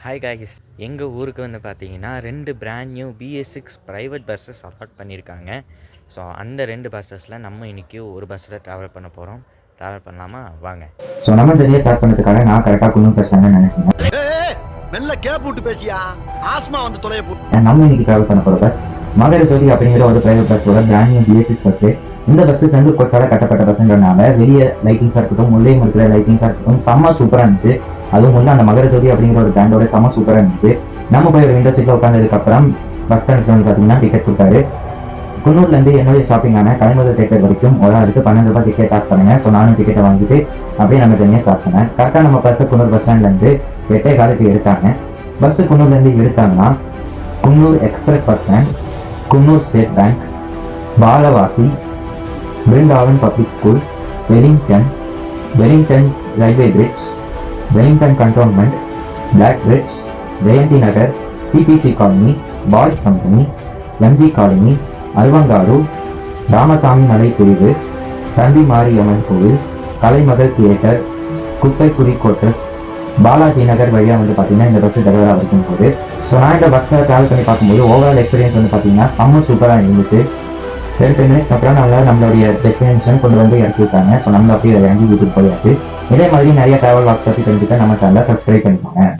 Hi guys எங்கள் ஊருக்கு வந்து பார்த்தீங்கன்னா ரெண்டு brand new B S six private buses allot பண்ணியிருக்காங்க ஸோ அந்த ரெண்டு பஸ்ஸஸில் நம்ம இன்றைக்கி ஒரு பஸ்ஸில் ட்ராவல் பண்ண போகிறோம் ட்ராவல் பண்ணலாமா? வாங்க. ஸோ நம்ம ஜெர்னியை ஸ்டார்ட் பண்ணதுக்காக நான் கரெக்டாக குன்னூர் பேசுகிறேன்னு நினைக்கிறேன். ஏய், மெல்ல கேப் விட்டு பேசியா? ஆஸ்மா வந்து தொலைய போ And நம்ம இன்னைக்கு ட்ராவல் பண்ண போகிற பஸ் மகர ஜோதி அப்படிங்கிற ஒரு private பஸ்ஸோட brand new B S C bus இந்த பஸ் சென்று கொச்சால கட்டப்பட்ட பஸ்ன்றனால வெளியே லைட்டிங்ஸாக இருக்கட்டும் உள்ளே இருக்கிற லைட்டிங்ஸாக இருக்கட்டும் செம்ம சூப்பராக இருந்துச்சு. அதுவும் வந்து அந்த மகர ஜோதி அப்படிங்கிற ஒரு பேண்டோட செம சூப்பராக இருந்துச்சு. நம்ம போய் ஒரு விண்டோ சீட்டில் உட்காந்ததுக்கப்புறம் பஸ் ஸ்டாண்ட் வந்து பார்த்தீங்கன்னா டிக்கெட் கொடுத்தாரு. குன்னூர்லேருந்து என்னுடைய ஷாப்பிங்கான கலைமுதல் தேட்டர் வரைக்கும் ஒரு ஆளுக்கு பன்னெண்டு ரூபாய் டிக்கெட் ஆஃப் பண்ணுங்க. ஸோ நானும் டிக்கெட்டை வாங்கிட்டு அப்படியே நம்ம ஜெர்னியை ஸ்டார்ட் பண்ணேன். கரெக்டாக நம்ம பஸ்ஸை குன்னூர் பஸ் ஸ்டாண்ட்லேருந்து எட்டே காலுக்கு எடுத்தாங்க. பஸ் குன்னூர்லேருந்து எடுத்தாங்கன்னா Coonoor express bus stand Coonoor State Bank பாலவாசி Brindavan public school Wellington Wellington railway bridge Wellington cantonment black bridge Jayanthi Nagar BBC colony boys company MG colony அல்வங்காடு Ramasamy மலை பிரிவு தந்தி மாரியம்மன் கோவில் கலைமகள் தியேட்டர் குப்பைக்குடி கோட்டர்ஸ் பாலாஜி நகர் வழியாக வந்து பார்த்தீங்கன்னா இந்த பஸ் டெலிவராக இருக்கும் போது ஸோ நான் இந்த பஸ்ஸில் ட்ராவல் பண்ணி பார்க்கும்போது ஓவரால் எக்ஸ்பீரியன்ஸ் வந்து பார்த்தீங்கன்னா செம்ம சூப்பராக இருந்துச்சு. ரெண்டு டென் மினிட்ஸ் அப்புறம் நம்மளால நம்மளுடைய டெஸ்டினேஷன் கொண்டு வந்து இறக்கி விட்டாங்க ஸோ நம்ம அப்படியே இறங்கி வீட்டுக்கு போயாச்சு. இதே மாதிரி நிறைய ட்ராவல் வாக்ஸ் பற்றி தெரிஞ்சுக்க நம்ம சேனலை சப்ஸ்கிரைப் பண்ணிக்கோங்க.